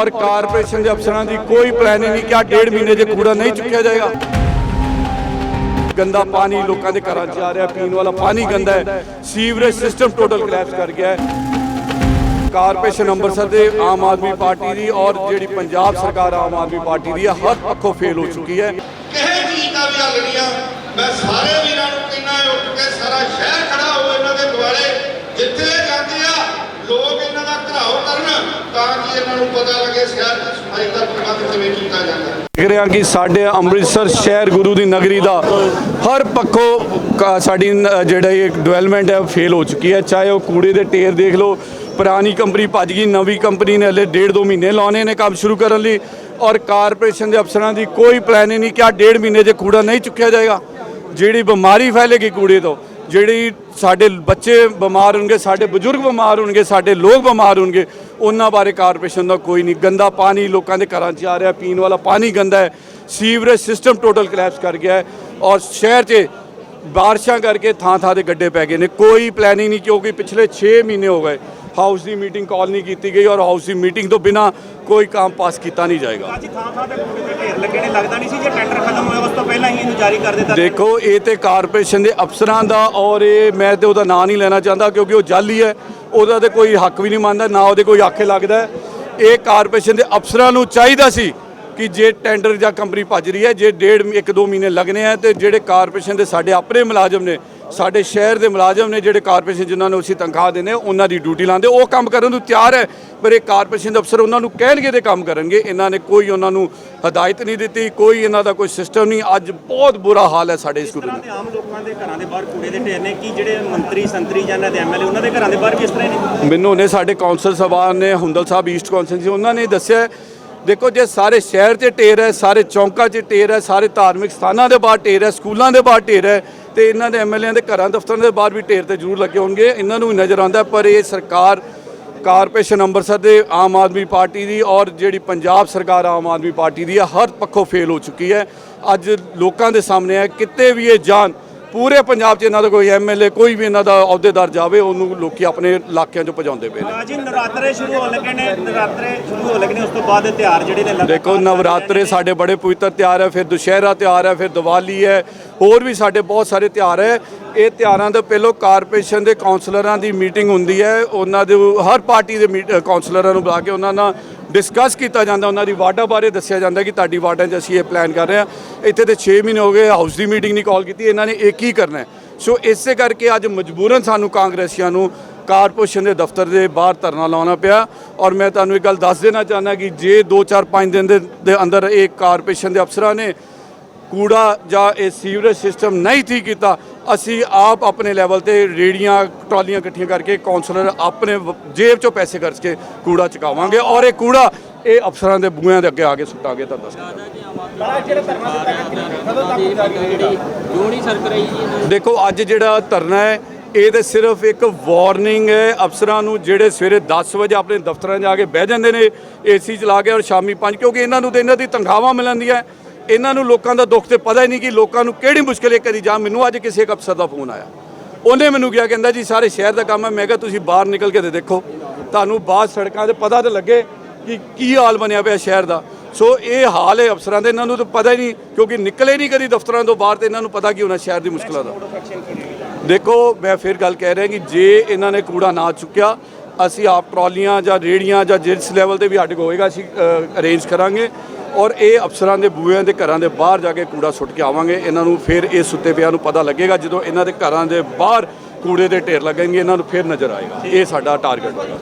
ਔਰ ਕਾਰਪੋਰੇਸ਼ਨ ਦੇ ਅਫਸਰਾਂ ਦੀ ਕੋਈ ਪਲਾਨ ਨਹੀਂ ਕਿ ਆ ਡੇਢ ਮਹੀਨੇ 'ਚ ਕੂੜਾ ਨਹੀਂ ਚੁੱਕਿਆ ਜਾਏਗਾ। ਗੰਦਾ ਪਾਣੀ ਲੋਕਾਂ ਦੇ ਘਰਾਂ 'ਚ ਆ ਰਿਹਾ, ਪੀਣ ਵਾਲਾ ਪਾਣੀ ਗੰਦਾ ਹੈ। ਸੀਵਰੇਜ ਸਿਸਟਮ ਟੋਟਲ ਕਲੈਪਸ ਕਰ ਗਿਆ ਹੈ। ਕਾਰਪੋਰੇਸ਼ਨ ਅੰਮ੍ਰਿਤਸਰ ਦੇ ਆਮ ਆਦਮੀ ਪਾਰਟੀ ਦੀ ਔਰ ਜਿਹੜੀ ਪੰਜਾਬ ਸਰਕਾਰ ਆਮ ਆਦਮੀ ਪਾਰਟੀ ਦੀ ਹੈ ਹਰ ਪੱਖੋਂ ਫੇਲ ਹੋ ਚੁੱਕੀ ਹੈ। ਕਿਸੇ ਚੀਜ਼ ਦਾ ਵੀ ਹੱਲ ਮੈਂ ਸਾਰੇ ਵੀਰਾਂ ਨੂੰ ਕਹਿੰਦਾ ਉੱਠ ਕੇ ਸਾਰਾ ਸ਼ਹਿਰ ਖੜਾ ਹੋ ਇਹਨਾਂ ਦੇ ਦੁਆਲੇ। ਜਿੱਥੇ ਜਾਂਦੇ ਆ, ਲੋਕ ਇਹਨਾਂ ਦਾ ਘਰਾਓ ਕਰਨ ਤਾਂ ਕਿ ਇਹਨਾਂ ਨੂੰ ਪਤਾ ਲੱਗੇ ਸ਼ਹਿਰ ਦੀ ਸਫ਼ਾਈ ਦਾ ਪ੍ਰਬੰਧ ਕਿਵੇਂ ਕੀਤਾ ਜਾਂਦਾ। ਹੈ ਦੇਖ ਰਿਹਾ ਕਿ ਸਾਡੇ ਅੰਮ੍ਰਿਤਸਰ ਸ਼ਹਿਰ ਗੁਰੂ ਦੀ ਨਗਰੀ ਦਾ ਹਰ ਪੱਖੋਂ ਸਾਡੀ ਜਿਹੜਾ ਇਹ ਡਿਵੈਲਪਮੈਂਟ ਹੈ ਫੇਲ ਹੋ ਚੁੱਕੀ ਹੈ। ਚਾਹੇ ਉਹ ਕੂੜੇ ਦੇ ਢੇਰ ਦੇਖ ਲਓ, ਪੁਰਾਣੀ ਕੰਪਨੀ ਭੱਜ ਗਈ, ਨਵੀਂ ਕੰਪਨੀ ਨੇ ਹਲੇ ਡੇਢ ਦੋ ਮਹੀਨੇ ਲਾਉਣੇ ਨੇ ਕੰਮ ਸ਼ੁਰੂ ਕਰਨ ਲਈ ਔਰ ਕਾਰਪੋਰੇਸ਼ਨ ਦੇ ਅਫਸਰਾਂ ਦੀ ਕੋਈ ਪਲੈਨਿੰਗ ਨਹੀਂ ਕਿ ਆ ਡੇਢ ਮਹੀਨੇ ਜੇ ਕੂੜਾ ਨਹੀਂ ਚੁੱਕਿਆ ਜਾਏਗਾ। ਜਿਹੜੀ ਬਿਮਾਰੀ ਫੈਲੇਗੀ ਕੂੜੇ ਤੋਂ, ਜਿਹੜੀ ਸਾਡੇ ਬੱਚੇ ਬਿਮਾਰ ਹੋਣਗੇ, ਸਾਡੇ ਬਜ਼ੁਰਗ ਬਿਮਾਰ ਹੋਣਗੇ, ਸਾਡੇ ਲੋਕ ਬਿਮਾਰ ਹੋਣਗੇ ਉਹਨਾਂ ਬਾਰੇ ਕਾਰਪੋਰੇਸ਼ਨ ਦਾ ਕੋਈ ਨਹੀਂ। ਗੰਦਾ ਪਾਣੀ ਲੋਕਾਂ ਦੇ ਘਰਾਂ 'ਚ ਆ ਰਿਹਾ, ਪੀਣ ਵਾਲਾ ਪਾਣੀ ਗੰਦਾ ਹੈ। ਸੀਵਰੇਜ ਸਿਸਟਮ ਟੋਟਲ ਕਲੈਪਸ ਕਰ ਗਿਆ ਹੈ ਔਰ ਸ਼ਹਿਰ 'ਚ ਬਾਰਿਸ਼ਾਂ ਕਰਕੇ ਥਾਂ ਥਾਂ ਦੇ ਗੱਡੇ ਪੈ ਗਏ ਨੇ। ਕੋਈ ਪਲੈਨਿੰਗ ਨਹੀਂ ਕਿਉਂਕਿ ਪਿਛਲੇ 6 ਮਹੀਨੇ ਹੋ ਗਏ। ਹਾਊਸ ਦੀ ਮੀਟਿੰਗ ਕਾਲ ਨਹੀਂ ਕੀਤੀ ਗਈ ਔਰ ਹਾਊਸ ਦੀ ਮੀਟਿੰਗ ਤੋਂ ਬਿਨਾ ਕੋਈ ਕੰਮ ਪਾਸ ਕੀਤਾ ਨਹੀਂ ਜਾਏਗਾ। ਅੱਜ ਥਾਂ ਥਾਂ ਤੇ ਕੂੜੇ ਦੇ ਢੇਰ ਲੱਗੇ ਨੇ ਲੱਗਦਾ ਨਹੀਂ ਸੀ ਜੇ ਟੈਂਡਰ ਖਤਮ ਹੋਇਆ ਉਸ ਤੋਂ ਪਹਿਲਾਂ ਹੀ ਇਹਨੂੰ ਜਾਰੀ ਕਰ ਦਿੱਤਾ। ਦੇਖੋ ਇਹ ਤੇ ਕਾਰਪੋਰੇਸ਼ਨ ਦੇ ਅਫਸਰਾਂ ਦਾ ਔਰ ਇਹ ਮੈਂ ਤੇ ਉਹਦਾ ਨਾਂ ਨਹੀਂ ਲੈਣਾ ਚਾਹੁੰਦਾ ਕਿਉਂਕਿ ਉਹ ਜਾਲੀ ਹੈ ਉਹਦਾ ਤੇ ਕੋਈ ਹੱਕ ਵੀ ਨਹੀਂ ਮੰਨਦਾ ਨਾ ਉਹਦੇ ਕੋਈ ਆਖੇ ਲੱਗਦਾ। ਇਹ ਕਾਰਪੋਰੇਸ਼ਨ ਦੇ ਅਫਸਰਾਂ ਨੂੰ ਚਾਹੀਦਾ ਸੀ ਕਿ ਜੇ ਟੈਂਡਰ ਜਾਂ ਕੰਪਨੀ ਭੱਜ ਰਹੀ ਹੈ ਜੇ ਡੇਢ ਇੱਕ ਦੋ ਮਹੀਨੇ ਲੱਗਣੇ ਆ ਤੇ ਜਿਹੜੇ ਕਾਰਪੋਰੇਸ਼ਨ ਦੇ ਸਾਡੇ ਆਪਣੇ ਮੁਲਾਜ਼ਮ ਨੇ ਸਾਡੇ ਸ਼ਹਿਰ ਦੇ ਮੁਲਾਜ਼ਮ ਨੇ ਜਿਹੜੇ ਕਾਰਪੋਰੇਸ਼ਨ ਜਿਨ੍ਹਾਂ ਨੂੰ ਅਸੀਂ ਤਨਖਾਹ ਦਿੰਦੇ ਉਹਨਾਂ ਦੀ ਡਿਊਟੀ ਲਾਉਂਦੇ ਉਹ ਕੰਮ ਕਰਨ ਨੂੰ ਤਿਆਰ ਹੈ। ਪਰ ਇਹ ਕਾਰਪੋਰੇਸ਼ਨ ਦੇ ਅਫਸਰ ਉਹਨਾਂ ਨੂੰ ਕਹਿਣਗੇ ਤੇ ਕੰਮ ਕਰਨਗੇ। ਇਹਨਾਂ ਨੇ ਕੋਈ ਉਹਨਾਂ ਨੂੰ ਹਦਾਇਤ ਨਹੀਂ ਦਿੱਤੀ ਕੋਈ ਇਹਨਾਂ ਦਾ ਕੋਈ ਸਿਸਟਮ ਨਹੀਂ। ਅੱਜ ਬਹੁਤ ਬੁਰਾ ਹਾਲ ਹੈ ਸਾਡੇ ਸਕੂਲ ਦਾ। ਆਮ ਲੋਕਾਂ ਦੇ ਘਰਾਂ ਦੇ ਬਾਹਰ ਕੂੜੇ ਦੇ ਢੇਰ ਨੇ। ਕੀ ਜਿਹੜੇ ਮੰਤਰੀ ਸੰਤਰੀ ਜਾਂ ਇਹਨਾਂ ਦੇ ਐਮਐਲਏ ਉਹਨਾਂ ਦੇ ਘਰਾਂ ਦੇ ਬਾਹਰ ਵੀ ਇਸ ਤਰ੍ਹਾਂ ਨੇ? ਮੈਨੂੰ ਨੇ ਸਾਡੇ ਕੌਂਸਲ ਸਭਾ ਨੇ ਹੁੰਦਲ ਸਾਹਿਬ ਈਸਟ ਕੌਂਸਲ ਸੀ ਉਹਨਾਂ ਨੇ ਦੱਸਿਆ ਦੇਖੋ ਜੇ ਸਾਰੇ ਸ਼ਹਿਰ 'ਚ ਢੇਰ ਹੈ, ਸਾਰੇ ਚੌਂਕਾਂ 'ਚ ਢੇਰ ਹੈ, ਸਾਰੇ ਧਾਰਮਿਕ ਸਥਾਨਾਂ ਦੇ ਬਾਹਰ ਢੇਰ ਹੈ, ਸਕੂਲਾਂ ਦੇ ਬਾਹਰ ਢੇਰ ਹੈ, ਤੇ ਇਹਨਾਂ ਦੇ ਐਮਐਲਏ ਦੇ ਘਰਾਂ, ਦਫ਼ਤਰਾਂ ਦੇ ਬਾਹਰ ਵੀ ਢੇਰ ਤੇ ਜ਼ਰੂਰ ਲੱਗੇ ਹੋਣਗੇ। ਇਹਨਾਂ ਨੂੰ ਵੀ ਨਜ਼ਰ ਆਉਂਦਾ ਪਰ ਇਹ ਸਰਕਾਰ ਕਾਰਪੋਰੇਸ਼ਨ ਅੰਮ੍ਰਿਤਸਰ ਦੇ ਆਮ ਆਦਮੀ ਪਾਰਟੀ ਦੀ ਔਰ ਜਿਹੜੀ ਪੰਜਾਬ ਸਰਕਾਰ ਆਮ ਆਦਮੀ ਪਾਰਟੀ ਦੀ ਹੈ, ਹਰ ਪੱਖੋਂ ਫੇਲ ਹੋ ਚੁੱਕੀ ਹੈ। ਅੱਜ ਲੋਕਾਂ ਦੇ ਸਾਹਮਣੇ ਹੈ, ਕਿਤੇ ਵੀ ਇਹ ਜਾਨ ਪੂਰੇ ਪੰਜਾਬ 'ਚ ਇਹਨਾਂ ਦਾ ਕੋਈ ਐਮਐਲਏ ਕੋਈ ਵੀ ਇਹਨਾਂ ਦਾ ਅਹੁਦੇਦਾਰ ਜਾਵੇ ਉਹਨੂੰ ਲੋਕੀ ਆਪਣੇ ਇਲਾਕਿਆਂ 'ਚੋਂ ਭਜਾਉਂਦੇ ਪਏ ਨੇ। ਅੱਜ ਨਵਰਾਤਰੇ ਸ਼ੁਰੂ ਹੋਣ ਲੱਗੇ ਨੇ ਨਵਰਾਤਰੇ ਸ਼ੁਰੂ ਹੋਣ ਲੱਗੇ ਨੇ ਉਸ ਤੋਂ ਬਾਅਦ ਇਹ ਤਿਉਹਾਰ ਜਿਹੜੇ ਨੇ ਦੇਖੋ ਨਵਰਾਤਰੇ ਸਾਡੇ ਬੜੇ ਪਵਿੱਤਰ ਤਿਉਹਾਰ ਹੈ ਫਿਰ ਦੁਸ਼ਹਿਰਾ ਤਿਉਹਾਰ ਹੈ ਫਿਰ ਦੀਵਾਲੀ ਹੈ ਹੋਰ ਵੀ ਸਾਡੇ ਬਹੁਤ ਸਾਰੇ ਤਿਉਹਾਰ ਹੈ। ਇਹ ਤਿਉਹਾਰਾਂ ਤੋਂ ਪਹਿਲਾਂ ਕਾਰਪੋਰੇਸ਼ਨ ਦੇ ਕਾਉਂਸਲਰਾਂ ਦੀ ਮੀਟਿੰਗ ਹੁੰਦੀ ਹੈ ਉਹਨਾਂ ਦੇ ਹਰ ਪਾਰਟੀ ਦੇ ਕਾਉਂਸਲਰਾਂ ਨੂੰ ਬੁਲਾ ਕੇ ਉਹਨਾਂ ਨਾਲ ਡਿਸਕਸ ਕੀਤਾ ਜਾਂਦਾ, ਉਹਨਾਂ ਦੀ ਵਾਰਡਾਂ ਬਾਰੇ ਦੱਸਿਆ ਜਾਂਦਾ ਕਿ ਤੁਹਾਡੀ ਵਾਰਡਾਂ 'ਚ ਅਸੀਂ ਇਹ ਪਲਾਨ ਕਰ ਰਹੇ ਹਾਂ। ਇੱਥੇ ਤੇ 6 ਮਹੀਨੇ ਹੋ ਗਏ ਹਾਊਸ ਦੀ ਮੀਟਿੰਗ ਨਹੀਂ ਕਾਲ ਕੀਤੀ, ਇਹਨਾਂ ਨੇ ਇਹ ਕੀ ਕਰਨਾ ਸੋ ਇਸੇ ਕਰਕੇ ਅੱਜ ਮਜਬੂਰਨ ਸਾਨੂੰ ਕਾਂਗਰਸੀਆਂ ਨੂੰ ਕਾਰਪੋਰੇਸ਼ਨ ਦੇ ਦਫ਼ਤਰ ਦੇ ਬਾਹਰ ਧਰਨਾ ਲਾਉਣਾ ਪਿਆ। ਔਰ ਮੈਂ ਤੁਹਾਨੂੰ ਇੱਕ ਗੱਲ ਦੱਸ ਦੇਣਾ ਚਾਹੁੰਦਾ ਕਿ ਜੇ 2 4 5 ਦਿਨ ਦੇ ਅੰਦਰ ਇਹ ਕਾਰਪੋਰੇਸ਼ਨ ਦੇ ਅਫਸਰਾਂ ਨੇ ਕੂੜਾ ਜਾਂ ਇਹ ਸੀਵਰੇਜ ਸਿਸਟਮ ਨਹੀਂ ਠੀਕ ਕੀਤਾ ਅਸੀਂ ਆਪ ਆਪਣੇ ਲੈਵਲ ਤੇ ਰੇੜੀਆਂ, ਟਰਾਲੀਆਂ ਇਕੱਠੀਆਂ ਕਰਕੇ ਕਾਉਂਸਲਰ ਆਪਣੇ ਜੇਬ ਚੋਂ ਪੈਸੇ ਖਰਚ ਕੇ ਕੂੜਾ ਚੁਕਾਵਾਂਗੇ ਔਰ ਇਹ ਕੂੜਾ ਇਹ ਅਫਸਰਾਂ ਦੇ ਬੂਹਿਆਂ ਦੇ ਅੱਗੇ ਆ ਕੇ ਸੁੱਟਾਂਗੇ ਤਾਂ ਦੱਸ ਦੇਖੋ, ਅੱਜ ਜਿਹੜਾ ਧਰਨਾ ਹੈ, ਇਹ ਤੇ ਸਿਰਫ ਇੱਕ ਵਾਰਨਿੰਗ ਹੈ, ਅਫਸਰਾਂ ਨੂੰ ਜਿਹੜੇ ਸਵੇਰੇ 10 ਵਜੇ ਆਪਣੇ ਦਫ਼ਤਰਾਂ 'ਚ ਜਾ ਕੇ ਬਹਿ ਜਾਂਦੇ ਨੇ, ਏਸੀ ਚਲਾ ਕੇ ਔਰ ਸ਼ਾਮੀ 5 ਕਿਉਂਕਿ ਇਹਨਾਂ ਨੂੰ ਤੇ ਇਹਨਾਂ ਦੀ ਤਨਖਾਹਾਂ ਮਿਲਣਦੀਆਂ। ਇਹਨਾਂ ਨੂੰ ਲੋਕਾਂ ਦਾ ਦੁੱਖ ਤੇ ਪਤਾ ਹੀ ਨਹੀਂ ਕਿ ਲੋਕਾਂ ਨੂੰ ਕਿਹੜੀ ਮੁਸ਼ਕਲ ਹੈ ਕਦੀ ਜਾਂ ਮੈਨੂੰ ਅੱਜ ਕਿਸੇ ਇੱਕ ਅਫਸਰ ਦਾ ਫੋਨ ਆਇਆ। ਉਹਨੇ ਮੈਨੂੰ ਕਿਹਾ, ਕਹਿੰਦਾ ਜੀ, ਸਾਰੇ ਸ਼ਹਿਰ ਦਾ ਕੰਮ ਹੈ। ਮੈਂ ਕਿਹਾ, ਤੁਸੀਂ ਬਾਹਰ ਨਿਕਲ ਕੇ ਤੇ ਦੇਖੋ, ਤੁਹਾਨੂੰ ਬਾਹਰ ਸੜਕਾਂ ਤੇ ਪਤਾ ਤੇ ਲੱਗੇ ਕਿ ਕੀ ਹਾਲ ਬਣਿਆ ਪਿਆ ਸ਼ਹਿਰ ਦਾ। ਸੋ ਇਹ ਹਾਲ ਹੈ ਅਫਸਰਾਂ ਦੇ, ਇਹਨਾਂ ਨੂੰ ਤਾਂ ਪਤਾ ਹੀ ਨਹੀਂ, ਕਿਉਂਕਿ ਨਿਕਲੇ ਨਹੀਂ ਕਦੀ ਦਫ਼ਤਰਾਂ ਤੋਂ ਬਾਹਰ ਤੇ ਇਹਨਾਂ ਨੂੰ ਪਤਾ ਕੀ ਹੋਣਾ ਸ਼ਹਿਰ ਦੀ ਮੁਸ਼ਕਲਾਂ ਦਾ। ਦੇਖੋ, ਮੈਂ ਫਿਰ ਗੱਲ ਕਹਿ ਰਿਹਾ ਕਿ ਜੇ ਇਹਨਾਂ ਨੇ ਕੂੜਾ ਨਾ ਚੁੱਕਿਆ, ਅਸੀਂ ਆਪ ਟਰਾਲੀਆਂ ਜਾਂ ਰੇੜੀਆਂ ਜਾਂ ਜਿਸ ਲੈਵਲ ਤੇ ਵੀ ਸਾਡੇ ਕੋਲ ਹੋਏਗਾ, ਅਸੀਂ ਅਰੇਂਜ ਕਰਾਂਗੇ। ਔਰ ਇਹ ਅਫਸਰਾਂ ਦੇ ਬੂਹਿਆਂ ਦੇ ਘਰਾਂ ਦੇ ਬਾਹਰ ਜਾ ਕੇ ਕੂੜਾ ਸੁੱਟ ਕੇ ਆਵਾਂਗੇ। ਇਹਨਾਂ ਨੂੰ ਫਿਰ ਇਹ ਸੁੱਤੇ ਪਿਆਂ ਨੂੰ ਪਤਾ ਲੱਗੇਗਾ, ਜਦੋਂ ਇਹਨਾਂ ਦੇ ਘਰਾਂ ਦੇ ਬਾਹਰ ਕੂੜੇ ਦੇ ਢੇਰ ਲੱਗਣਗੇ, ਇਹਨਾਂ ਨੂੰ ਫਿਰ ਨਜ਼ਰ ਆਏਗਾ। ਇਹ ਸਾਡਾ ਟਾਰਗੇਟ ਹੋਏਗਾ।